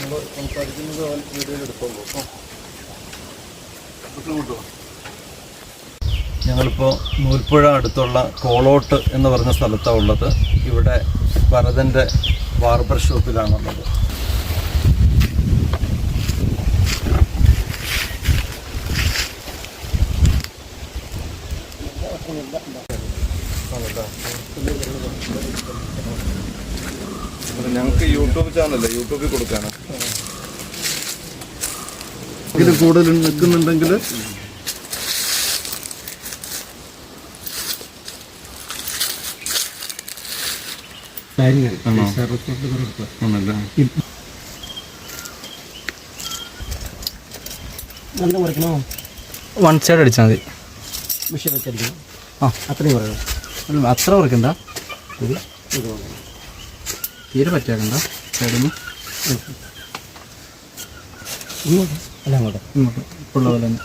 നമ്മൾ സംസാരിക്കുന്നത് വീഡിയോയിൽ എടുത്തോളൂ. ഞങ്ങളിപ്പോൾ നൂൽപ്പുഴ അടുത്തുള്ള കോളോട്ട് എന്ന് പറഞ്ഞ സ്ഥലത്താണ് ഉള്ളത്. ഇവിടെ ഭരതന്റെ ബാർബർ ഷോപ്പിലാണുള്ളത് ഞങ്ങൾക്ക് യൂട്യൂബ് ചാനലല്ലേ യൂട്യൂബിൽ കൊടുക്കാണ് ഇതിൽ കൂടുതൽ നിൽക്കുന്നുണ്ടെങ്കിൽ കുറയ്ക്കണോ? വൺ സൈഡ് അടിച്ചാൽ മതി. മിഷീൻ വെച്ചടിക്കണം. ആ. അത്രയും കുറയണം. അല്ല, അത്ര കുറയ്ക്കണ്ട. ഇത്. തീരെ പറ്റാക്കണ്ട. സൈഡിൽ ഇങ്ങോട്ട് അല്ല അങ്ങോട്ട്. ഇങ്ങോട്ട് ഉള്ള പോലെ തന്നെ.